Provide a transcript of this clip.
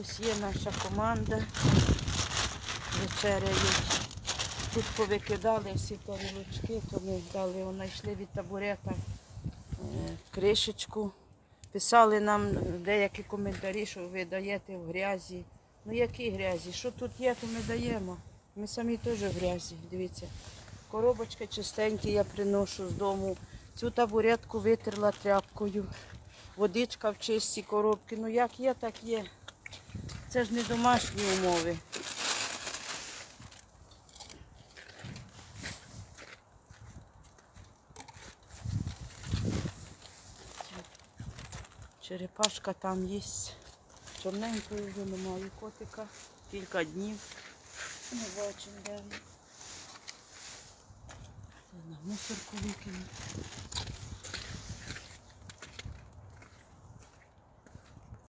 Ось є наша команда. Вечеряють. Тут повикидали всі тарілочки, то ми дали, вона йшли від табурета е, кришечку. Писали нам деякі коментарі, що ви даєте в грязі. Ну які грязі? Що тут є, то ми даємо. Ми самі теж в грязі. Дивіться. Коробочки чистенькі я приношу з дому. Цю табуретку витерла тряпкою. Водичка в чистій коробці. Ну як є, так є. Це ж не домашні умови. Черепашка там є. Чорненької вже немає котика. Кілька днів. Не бачимо, де. На мусорку викинути.